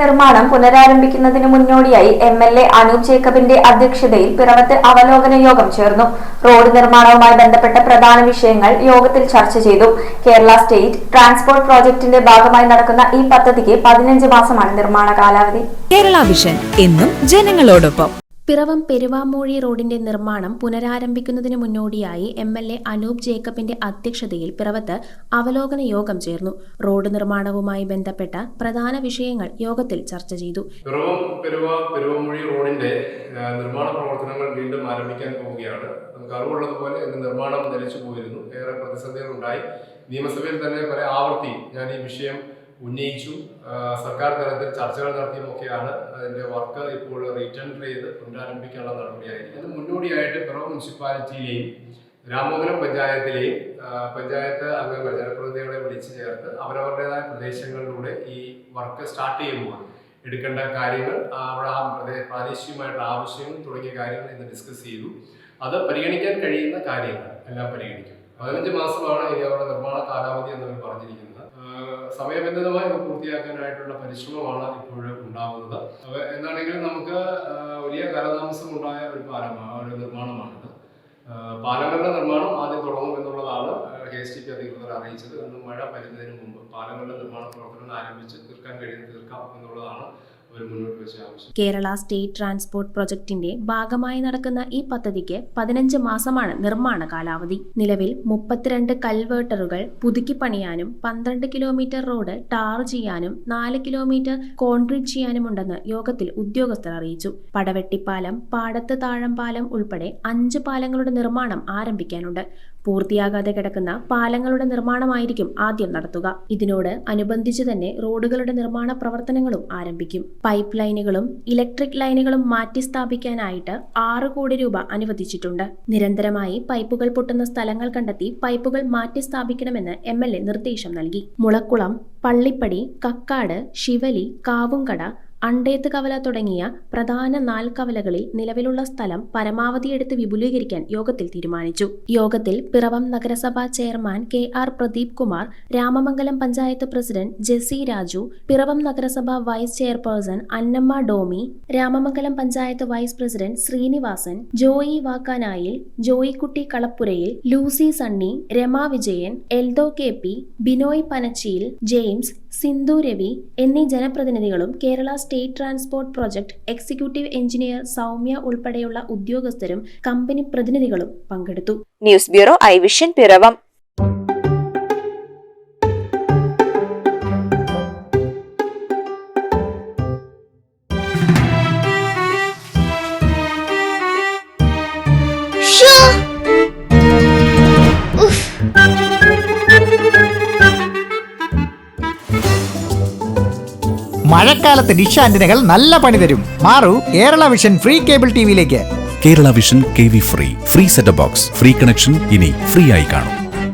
നിർമ്മാണം പുനരാരംഭിക്കുന്നതിന് മുന്നോടിയായി എം എൽ എ അനൂപ് ജേക്കബിന്റെ അധ്യക്ഷതയിൽ പിറവത്ത് അവലോകന യോഗം ചേർന്നു. റോഡ് നിർമ്മാണവുമായി ബന്ധപ്പെട്ട പ്രധാന വിഷയങ്ങൾ യോഗത്തിൽ ചർച്ച ചെയ്തു. കേരള സ്റ്റേറ്റ് ട്രാൻസ്പോർട്ട് പ്രോജക്ടിന്റെ ഭാഗമായി നടക്കുന്ന ഈ പദ്ധതിക്ക് പതിനഞ്ച് മാസമാണ് നിർമ്മാണ കാലാവധി. കേരള വിഷൻ എന്നും ജനങ്ങളോടൊപ്പം. പിറവം പെരുവാമൂഴി റോഡിന്റെ നിർമ്മാണം പുനരാരംഭിക്കുന്നതിന് മുന്നോടിയായി എം എൽ എ അനൂപ് ജേക്കബിന്റെ അധ്യക്ഷതയിൽ പിറവത്ത് അവലോകന യോഗം ചേർന്നു. റോഡ് നിർമ്മാണവുമായി ബന്ധപ്പെട്ട പ്രധാന വിഷയങ്ങൾ യോഗത്തിൽ ചർച്ച ചെയ്തു. പിറവം പെരുവ പെരുവമൊഴി റോഡിന്റെ നിർമ്മാണ പ്രവർത്തനങ്ങൾ വീണ്ടും ആരംഭിക്കാൻ പോവുകയാണ്. നമുക്ക് അറിവുള്ളതുപോലെ നിർമ്മാണം നിലച്ചു പോയിരുന്നു. ഏറെ പ്രതിസന്ധികൾ ഉണ്ടായി നിയമസഭയിൽ തന്നെ കുറെ ആവർത്തി ഞാൻ ഈ വിഷയം ഉന്നയിച്ചു. സർക്കാർ തലത്തിൽ ചർച്ചകൾ നടത്തിയുമൊക്കെയാണ് അതിന്റെ വർക്ക് ഇപ്പോൾ റീറ്റേൺ ചെയ്ത് പുനരാരംഭിക്കാനുള്ള നടപടിയായിരിക്കും അത് മുന്നോടിയായിട്ട് പിറവം മുനിസിപ്പാലിറ്റിയിലെയും രാമോഹനം പഞ്ചായത്തിലെയും പഞ്ചായത്ത് അംഗങ്ങൾ ജനപ്രതിനിധികളെ വിളിച്ചു ചേർത്ത് അവരവരുടേതായ പ്രദേശങ്ങളിലൂടെ ഈ വർക്ക് സ്റ്റാർട്ട് ചെയ്യുമ്പോൾ എടുക്കേണ്ട കാര്യങ്ങൾ അവിടെ ആ പ്രദേ- പ്രാദേശികമായിട്ടുള്ള ആവശ്യങ്ങൾ തുടങ്ങിയ കാര്യങ്ങൾ ഇന്ന് ഡിസ്കസ് ചെയ്തു. അത് പരിഗണിക്കാൻ കഴിയുന്ന കാര്യങ്ങൾ എല്ലാം പരിഗണിക്കും. പതിനഞ്ച് മാസമാണ് ഇനി അവരുടെ നിർമ്മാണ കാലാവധി എന്നവർ പറഞ്ഞിരിക്കുന്നത്. സമയബന്ധിതമായി ഇത് പൂർത്തിയാക്കാനായിട്ടുള്ള പരിശ്രമമാണ് ഇപ്പോഴും ഉണ്ടാകുന്നത്. എന്താണെങ്കിലും നമുക്ക് വലിയ കാലതാമസം ഉണ്ടായ ഒരു പാലമാണ് ഒരു നിർമ്മാണമാണിത്. പാലങ്ങളുടെ നിർമ്മാണം ആദ്യം തുടങ്ങും എന്നുള്ളതാണ് കെ എസ് ടി പി അധികൃതർ അറിയിച്ചത്. കാരണം മഴ വരുന്നതിന് മുമ്പ് പാലങ്ങളുടെ നിർമ്മാണ പ്രവർത്തനം ആരംഭിച്ച് തീർക്കാൻ കഴിയുന്ന തീർക്കാം എന്നുള്ളതാണ് കേരള സ്റ്റേറ്റ് ട്രാൻസ്പോർട്ട് പ്രൊജക്ടിന്റെ ഭാഗമായി നടക്കുന്ന ഈ പദ്ധതിക്ക് പതിനഞ്ച് മാസമാണ് നിർമ്മാണ കാലാവധി. നിലവിൽ മുപ്പത്തിരണ്ട് കൽവേർട്ടറുകൾ പുതുക്കി പണിയാനും പന്ത്രണ്ട് കിലോമീറ്റർ റോഡ് ടാർ ചെയ്യാനും നാല് കിലോമീറ്റർ കോൺക്രീറ്റ് ചെയ്യാനുമുണ്ടെന്ന് യോഗത്തിൽ ഉദ്യോഗസ്ഥർ അറിയിച്ചു. പടവെട്ടിപ്പാലം പാടത്ത് താഴം പാലം ഉൾപ്പെടെ അഞ്ച് പാലങ്ങളുടെ നിർമ്മാണം ആരംഭിക്കാനുണ്ട്. പൂർത്തിയാകാതെ കിടക്കുന്ന പാലങ്ങളുടെ നിർമ്മാണമായിരിക്കും ആദ്യം നടത്തുക. ഇതിനോട് അനുബന്ധിച്ച് തന്നെ റോഡുകളുടെ നിർമ്മാണ പ്രവർത്തനങ്ങളും ആരംഭിക്കും. പൈപ്പ് ലൈനുകളും ഇലക്ട്രിക് ലൈനുകളും മാറ്റി സ്ഥാപിക്കാനായിട്ട് ആറ് കോടി രൂപ അനുവദിച്ചിട്ടുണ്ട്. നിരന്തരമായി പൈപ്പുകൾ പൊട്ടുന്ന സ്ഥലങ്ങൾ കണ്ടെത്തി പൈപ്പുകൾ മാറ്റി സ്ഥാപിക്കണമെന്ന് എം നിർദ്ദേശം നൽകി. മുളക്കുളം പള്ളിപ്പടി കക്കാട് ശിവലി കാവുങ്കട അണ്ടേത്ത് കവല തുടങ്ങിയ പ്രധാന നാല് കവലകളിൽ നിലവിലുള്ള സ്ഥലം പരമാവധി എടുത്ത് വിപുലീകരിക്കാൻ യോഗത്തിൽ തീരുമാനിച്ചു. യോഗത്തിൽ പിറവം നഗരസഭാ chairman K R Pradeep Kumar Ramamangalam panchayat president Jessy Raju Piravom നഗരസഭാ vice chairperson Annamma Domy Ramamangalam panchayat vice president Srinivasan Joy Vakkanayil Joykutty Kalappurayil Lucy Sunny Rama Vijayan Eldho K P Binoy Panachiyil James Sindhu Ravi എന്നീ ജനപ്രതിനിധികളും Kerala state transport project executive engineer Soumya ഉൾപ്പെടെയുള്ള ഉദ്യോഗസ്ഥരും company പ്രതിനിധികളും പങ്കെടുത്തു. News bureau I vision Piravom. മഴക്കാലത്ത് dish ആന്റിനകൾ നല്ല പണി തരും. മാറൂ Kerala vision free cable ടിവിയിലേക്ക് Kerala vision K V free. Free set box free connection ഇനി ഫ്രീ ആയി കാണും.